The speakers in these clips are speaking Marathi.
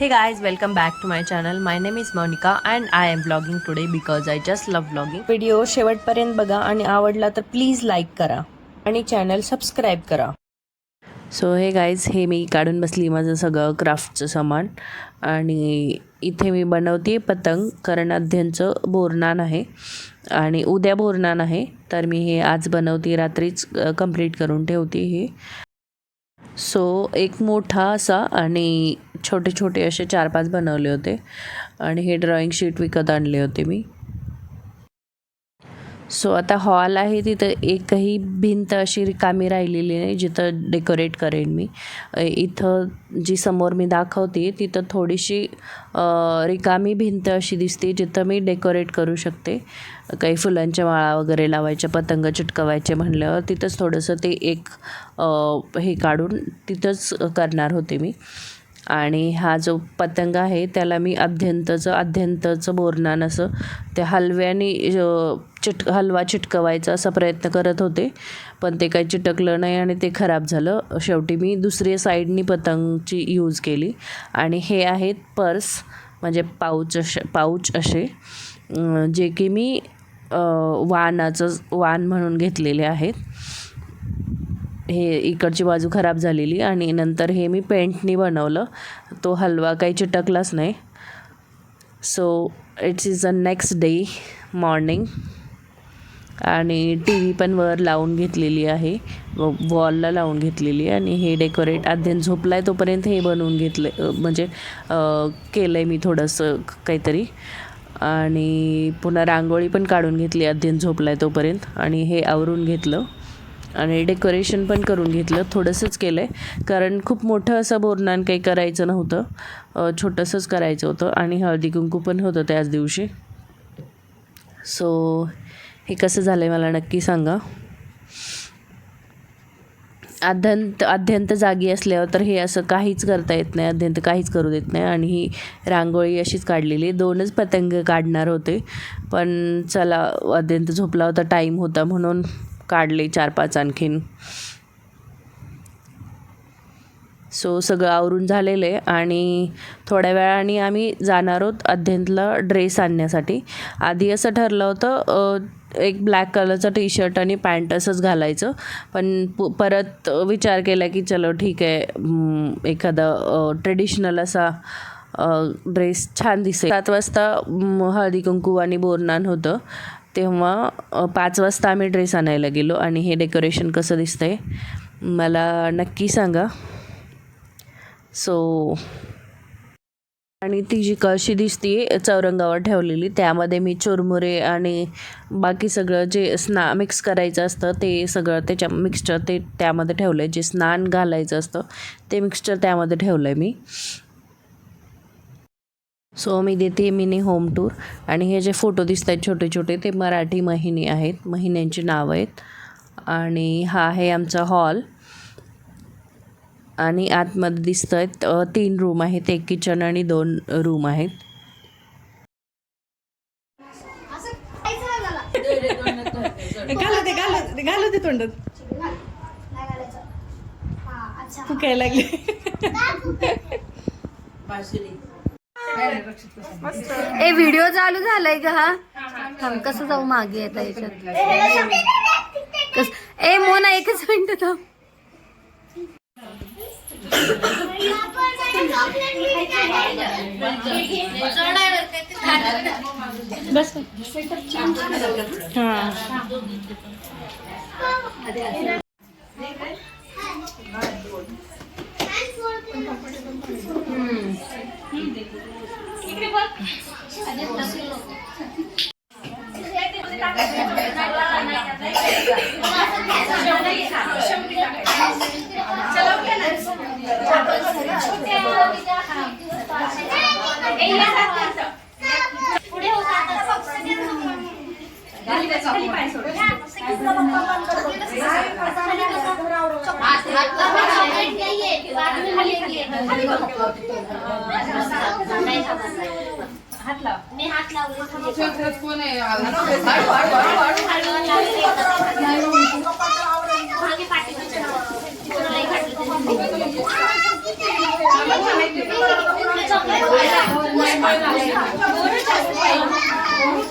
Hey guys, welcome back to my channel. My name is Monica and I am vlogging today because I just love vlogging. Video शेवटपर्यंत बघा आणि आवडला तर प्लीज लाईक करा आणि चॅनल सबस्क्राईब करा सो हे गाईज हे मी काढून बसली माझं सगळं क्राफ्टचं सामान आणि इथे मी बनवते पतंग कारण अध्ययनचं बोरनान आहे आणि उद्या बोरनान आहे तर मी हे आज बनवते रात्रीच कंप्लीट करून ठेवते हे सो एक मोठा असा आणि छोटे छोटे असे चार पाच बनवले होते. आणि हे ड्रॉइंग शीट विकत आणले होते मी. सो आता हॉल आहे तिथं एकही भिंत अशी रिकामी राहिलेली नाही जिथं डेकोरेट करेन मी. इथं जी समोर मी दाखवते तिथं थोडीशी रिकामी भिंत अशी दिसते जिथं मी डेकोरेट करू शकते. काही फुलांच्या माळा वगैरे लावायच्या पतंग चिटकवायचे म्हणल्यावर तिथंच थोडंसं ते एक हे काढून तिथंच करणार होते मी. आणि हा जो पतंग आहे त्याला मी अध्यंतचं अध्यंतचं बोरनान असं. त्या हलव्याने चिट हलवा चिटकवायचा असा प्रयत्न करत होते पण ते काही चिटकलं नाही आणि ते खराब झालं. शेवटी मी दुसरी साईडनी पतंगची यूज केली. आणि हे आहेत पर्स म्हणजे पाऊच असे पाऊच असे जे की मी वानाचं वान म्हणून घेतलेले आहेत. हे इकडची बाजू खराब झालेली आणि नंतर हे मी पेंटनी बनवलं. तो हलवा काही चिटकलाच नाही. So it's is a next day morning आणि टी व्ही पण वर लावून घेतलेली आहे. वॉलला लावून घेतलेली आहे आणि हे डेकोरेट अध्ययन झोपला आहे तोपर्यंत हे बनवून घेतलं म्हणजे केलं आहे मी थोडंसं काहीतरी. आणि पुन्हा रांगोळी पण काढून घेतली अध्ययन झोपला आहे तोपर्यंत. आणि हे आवरून घेतलं. आणि डेकोरेशन पण करून घेतलं थोडंसंच केलं आहे कारण खूप मोठं असं बोरनान काही करायचं नव्हतं. छोटंसंच करायचं होतं आणि हळदी कुंकू पण होतं त्याच दिवशी. सो हे कसं झालं आहे मला नक्की सांगा. अध्यंत अध्यंत जागी असल्यावर तर हे असं काहीच करता येत नाही अध्यंत काहीच करू देत नाही. आणि ही रांगोळी अशीच काढलेली. दोनच पतंग काढणार होते. पण चला अध्यंत झोपला होता टाईम होता म्हणून काढले चार पाच आणखीन. सो सगळं आवरून झालेलं आहे आणि थोड्या वेळाने आम्ही जाणार आहोत अध्यंतला ड्रेस आणण्यासाठी. आधी असं ठरलं होतं एक ब्लॅक कलरचा टी शर्ट आणि पॅन्ट असंच घालायचं. पण परत विचार केला की चलो ठीक आहे एखादा ट्रेडिशनल असा ड्रेस छान दिसेल. सात वाजता हळदी कुंकू आणि बोरनान होतं. तेव्हा पाच वाजता आम्ही ड्रेस आणायला गेलो आणि हे डेकोरेशन कसं दिसतं आहे मला नक्की सांगा. सो आणि ती जी कळशी दिसते चौरंगावर ठेवलेली त्यामध्ये मी चुरमुरे आणि बाकी सगळं जे स्ना मिक्स करायचं असतं ते सगळं त्याच्या मिक्सचर ते त्यामध्ये ठेवलं आहे जे स्नान घालायचं असतं ते मिक्सचर त्यामध्ये ठेवलं आहे मी. सो मी देते मिनी होम टूर आणि हे जे फोटो दिसत आहेत छोटे छोटे ते मराठी महिने आहेत. महिन्यांची नावं आहेत. आणि हा आहे आमचा हॉल आणि आतमध्ये दिसत आहेत तीन रूम आहेत. एक किचन आणि दोन रूम आहेत. घालू दे तोंडात. फुकायला लागले. ए व्हिडिओ चालू झालाय का हा. थांब कसं जाऊ मागे आता याच्यात? कस ए मोना एकच मिनिट थांब. बस. हा. मी हात लावले मागे पाठीमागच्या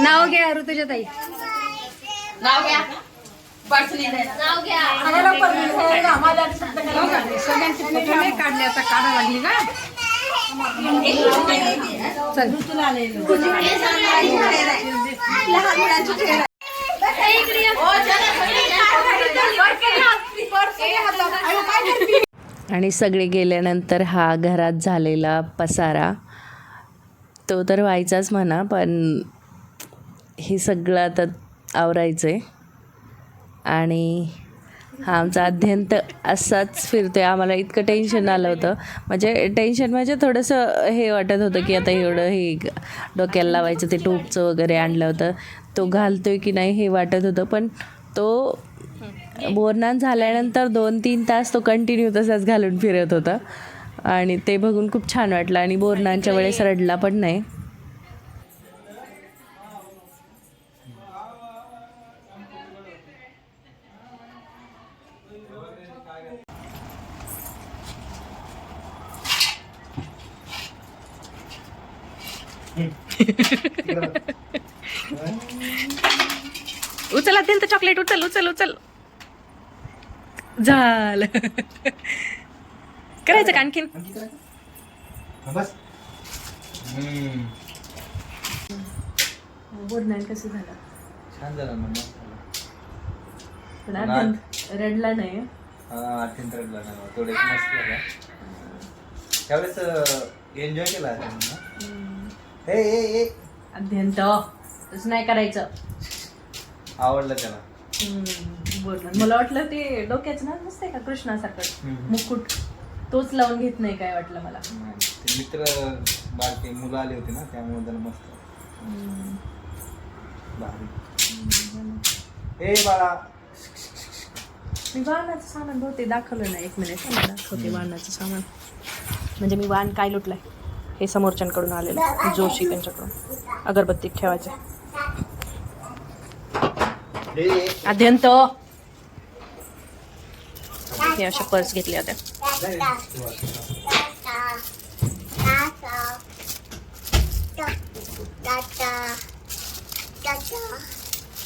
नाव घ्या ऋतुजा ताई नाव घ्या. नाव घ्या. आणि सगळे गेल्यानंतर हा घरात झालेला पसारा. तो तर व्हायचाच म्हणा पण हे सगळं आता आवरायचं आहे आणि हा आमचा अध्यंत असाच फिरतोय. आम्हाला इतकं टेन्शन आलं होतं. म्हणजे टेन्शन म्हणजे थोडंसं हे वाटत होतं की आता एवढं हे डोक्याला लावायचं ते टोपचं वगैरे आणलं होतं. तो घालतोय की नाही हे वाटत होतं. पण तो बोरनान झाल्यानंतर दोन तीन तास तो कंटिन्यू तसाच घालून फिरत होता. आणि ते बघून खूप छान वाटलं. आणि बोरनांच्या वेळेस रडला पण नाही. उचल अत्यंत चॉकलेट उचल उचल उचल. झालं. करायचं का आणखीन? बस. हम्म. बोरनान कसं झालं? छान झालं. पण अत्यंत रडला नाही. हा अत्यंत रडला ना थोडे मस्त झालं. त्यावेळेस एन्जॉय केला हे हे हे अत्यंत तसं नाही करायचं. आवडलं त्याला. मला वाटलं ते डोक्याचं ना नसतंय का कृष्णासारखं? हम्म. मुकुट. तोच लावून घेत नाही काय वाटलं मला. नाही, ते मित्र बारके मुलं आले होते ना त्यामुळे त्याला मस्त. भारी. ए बाळा. मी वाहनाचं सामान बहुते दाखवलं नाही एक मिनिट. दाखवते वाहनाचं सामान. म्हणजे मी वाहन काय लुटलंय. हे समोरच्यांकडून आलेलं जोशी त्यांच्याकडून. अगरबत्ती ठेवायचे हे. अध्यंत हे अशा पर्स घेतल्या होत्या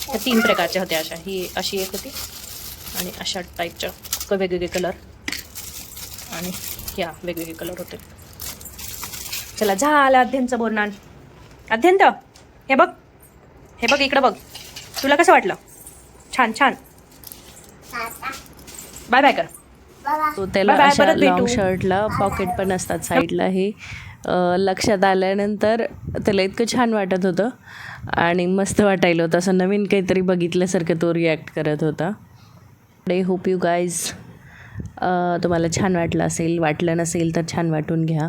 त्या तीन प्रकारच्या होत्या अशा. ही अशी एक होती. आणि अशा टाईपच्या क- वेगवेगळे कलर आणि ह्या वेगवेगळे कलर होते. चला झालं अध्ययनचं बोलणार अध्ययंत हे बघ. हे बघ इकडं बघ. तुला कसं वाटलं? छान छान. बाय बाय कर तो त्याला. लॉंग शर्टला पॉकेट पण असतात साईडला हे लक्षात आल्यानंतर त्याला इतकं छान वाटत होतं आणि मस्त वाटायला होतं. असं नवीन काहीतरी बघितल्यासारखं तो रिॲक्ट करत होता. डे होप यू गाईज तुम्हाला छान वाटलं असेल वाटलं नसेल तर छान वाटून घ्या.